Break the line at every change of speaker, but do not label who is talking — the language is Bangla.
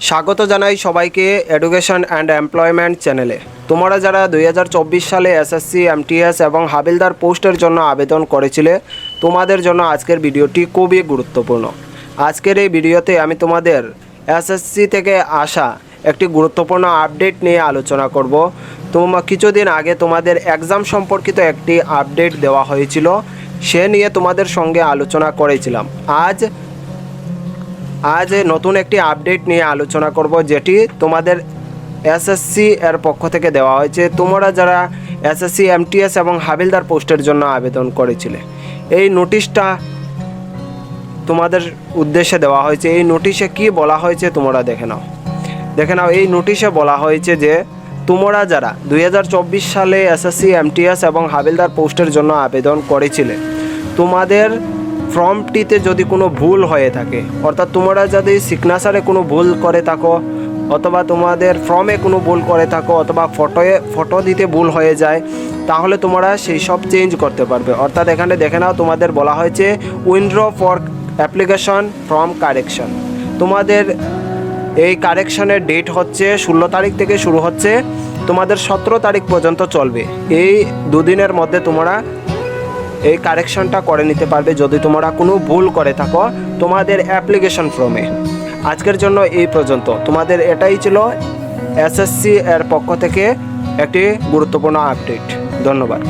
স্বাগত জানাই সবাইকে এডুকেশন অ্যান্ড এমপ্লয়মেন্ট চ্যানেলে তোমরা যারা দুই হাজার চব্বিশ সালে এসএসসি এমটিএস এবং হাবিলদার পোস্টের জন্য আবেদন করেছিলে, তোমাদের জন্য আজকের ভিডিওটি খুবই গুরুত্বপূর্ণ। আজকের এই ভিডিওতে আমি তোমাদের এসএসসি থেকে আসা একটি গুরুত্বপূর্ণ আপডেট নিয়ে আলোচনা করব। তোমা, কিছুদিন আগে তোমাদের এক্সাম সম্পর্কিত একটি আপডেট দেওয়া হয়েছিল, সে নিয়ে তোমাদের সঙ্গে আলোচনা করেছিলাম। আজ আজ নতুন একটি আপডেট নিয়ে আলোচনা করব, যেটি তোমাদের এসএসসি এর পক্ষ থেকে দেওয়া হয়েছে। তোমরা যারা এসএসসি এমটিএস এবং হাবিলদার পোস্টের জন্য আবেদন করেছিলে, এই নোটিশটা তোমাদের উদ্দেশ্যে দেওয়া হয়েছে। এই নোটিশে কি বলা হয়েছে তোমরা দেখে নাও। দেখে নাও, এই নোটিশে বলা হয়েছে যে, তোমরা যারা দুই হাজার চব্বিশ সালে এসএসসি এমটিএস এবং হাবিলদার পোস্টের জন্য আবেদন করেছিলে, তোমাদের ফর্মটিতে যদি কোনো ভুল হয়ে থাকে, অর্থাৎ তোমরা যদি সিগনেচারে কোনো ভুল করে থাকো, অথবা তোমাদের ফর্মে কোনো ভুল করে থাকো, অথবা ফটোয়ে ফটো দিতে ভুল হয়ে যায়, তাহলে তোমরা সেই সব চেঞ্জ করতে পারবে। অর্থাৎ এখানে দেখে নাও, তোমাদের বলা হয়েছে window for application form correction তোমাদের এই কারেকশনের ডেট হচ্ছে ষোলো তারিখ থেকে শুরু হচ্ছে, তোমাদের সতেরো তারিখ পর্যন্ত চলবে। এই দুদিনের মধ্যে তোমরা এই কারেকশনটা করে নিতে পারবে যদি তোমরা কোনো ভুল করে থাকো তোমাদের অ্যাপ্লিকেশন ফর্মে আজকের জন্য এই পর্যন্ত। তোমাদের এটাই ছিল এসএসসি এর পক্ষ থেকে একটি গুরুত্বপূর্ণ আপডেট ধন্যবাদ।